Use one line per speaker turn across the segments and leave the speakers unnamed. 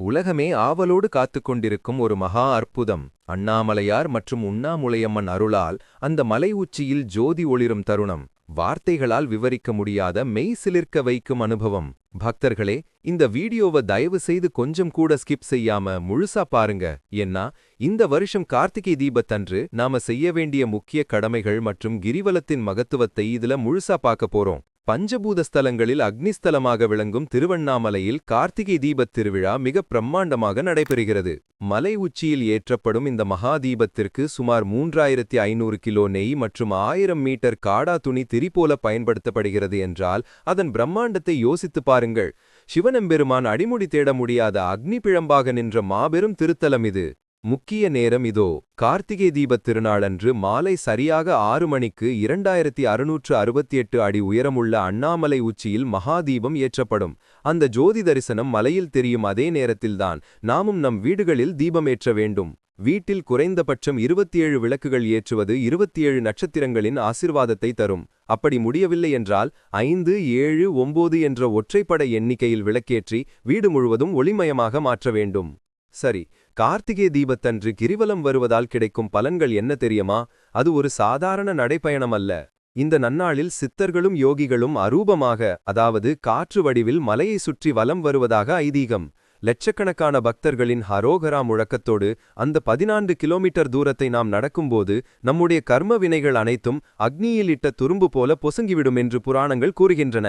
உலகமே ஆவலோடு காத்துக் கொண்டிருக்கும் ஒரு மகா அற்புதம். அண்ணாமலையார் மற்றும் உண்ணாமுலையம்மன் அருளால் அந்த மலை உச்சியில் ஜோதி ஒளிரும் தருணம். வார்த்தைகளால் விவரிக்க முடியாத மெய் சிலிர்க்க வைக்கும் அனுபவம். பக்தர்களே இந்த வீடியோவை தயவு செய்து கொஞ்சம் கூட ஸ்கிப் செய்யாம முழுசா பாருங்க. ஏன்னா இந்த வருஷம் கார்த்திகை தீபத்தன்று நாம செய்ய வேண்டிய முக்கிய கடமைகள் மற்றும் கிரிவலத்தின் மகத்துவத்தை இதுல முழுசா பார்க்க போறோம். பஞ்சபூத ஸ்தலங்களில் அக்னிஸ்தலமாக விளங்கும் திருவண்ணாமலையில் கார்த்திகை தீபத் திருவிழா மிக பிரம்மாண்டமாக நடைபெறுகிறது. மலை உச்சியில் ஏற்றப்படும் இந்த மகா தீபத்திற்கு சுமார் மூன்றாயிரத்தி ஐநூறு கிலோ நெய் மற்றும் ஆயிரம் மீட்டர் காடா துணி திரிபோல பயன்படுத்தப்படுகிறது என்றால் அதன் பிரம்மாண்டத்தை யோசித்து பாருங்கள். சிவனெம்பெருமான் அடிமுடி தேட முடியாத அக்னி பிழம்பாக நின்ற மாபெரும் திருத்தலம் இது. முக்கிய நேரம் இதோ கார்த்திகை தீபத் திருநாளன்று மாலை சரியாக ஆறு மணிக்கு இரண்டாயிரத்தி அறுநூற்று அறுபத்தி எட்டு அடி உயரமுள்ள அண்ணாமலை உச்சியில் மகாதீபம் ஏற்றப்படும். அந்த ஜோதி தரிசனம் மலையில் தெரியும் அதே நேரத்தில்தான் நாமும் நம் வீடுகளில் தீபம் ஏற்ற வேண்டும். வீட்டில் குறைந்தபட்சம் இருபத்தி ஏழு விளக்குகள் ஏற்றுவது இருபத்தி ஏழு நட்சத்திரங்களின் ஆசிர்வாதத்தை தரும். அப்படி முடியவில்லை என்றால் ஐந்து ஏழு ஒன்பது என்ற ஒற்றைப்பட எண்ணிக்கையில் விளக்கேற்றி வீடு முழுவதும் ஒளிமயமாக மாற்ற வேண்டும். சரி கார்த்திகை தீபத்தன்று கிரிவலம் வருவதால் கிடைக்கும் பலன்கள் என்ன தெரியுமா? அது ஒரு சாதாரண நடைப்பயணம் அல்ல இந்த நன்னாளில் சித்தர்களும் யோகிகளும் அரூபமாக அதாவது காற்று வடிவில் மலையை சுற்றி வலம் வருவதாக ஐதீகம். லட்சக்கணக்கான பக்தர்களின் ஹரோகரா முழக்கத்தோடு அந்த பதினான்கு கிலோமீட்டர் தூரத்தை நாம் நடக்கும்போது நம்முடைய கர்ம வினைகள் அனைத்தும் அக்னியில் இட்ட துரும்பு போல பொசுங்கிவிடும் என்று புராணங்கள் கூறுகின்றன.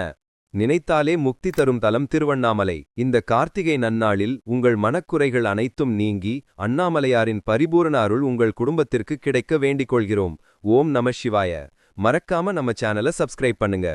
நினைத்தாலே முக்தி தரும் தலம் திருவண்ணாமலை. இந்த கார்த்திகை நன்னாளில் உங்கள் மனக்குறைகள் அனைத்தும் நீங்கி அண்ணாமலையாரின் பரிபூரண அருள் உங்கள் குடும்பத்திற்கு கிடைக்க வேண்டிக் கொள்கிறோம். ஓம் நம சிவாய. மறக்காம நம்ம சேனலை சப்ஸ்கிரைப் பண்ணுங்க.